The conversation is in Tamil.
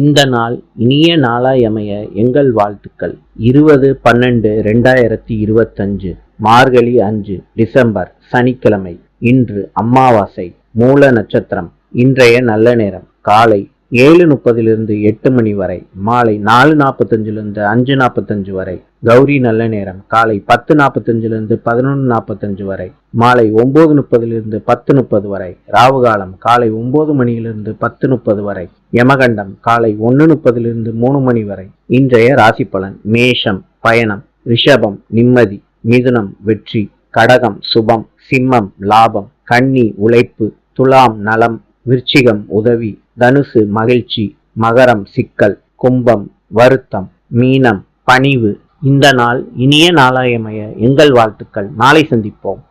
இந்த நாள் இனிய நாளாய் அமைய எங்கள் வாழ்த்துக்கள். இருபது பன்னெண்டு ரெண்டாயிரத்தி இருபத்தஞ்சு மார்கழி அஞ்சு டிசம்பர் சனிக்கிழமை. இன்று அமாவாசை மூல நட்சத்திரம். இன்றைய நல்ல நேரம் காலை ஏழு முப்பதிலிருந்து எட்டு மணி வரை மாலை நாலு நாற்பத்தஞ்சிலிருந்து அஞ்சு நாற்பத்தஞ்சு வரை கௌரி நல்ல நேரம் காலை பத்து நாற்பத்தஞ்சிலிருந்து பதினொன்று நாற்பத்தஞ்சு வரை மாலை ஒம்பது முப்பதிலிருந்து பத்து முப்பது வரை ராவுகாலம் காலை ஒம்பது மணியிலிருந்து பத்து முப்பது வரை யமகண்டம் காலை ஒன்று முப்பதிலிருந்து மூணு மணி வரை. இன்றைய ராசி பலன் மேஷம் பயணம் ரிஷபம் நிம்மதி மிதுனம் வெற்றி கடகம் சுபம் சிம்மம் லாபம் கன்னி உழைப்பு துலாம் நலம் விருச்சிகம் உதவி தனுசு மகிழ்ச்சி மகரம் சிக்கல் கும்பம் வருத்தம் மீனம் பணிவு. இந்த நாள் இனிய நாளாயமைய எங்கள் வாழ்த்துக்கள். நாளை சந்திப்போம்.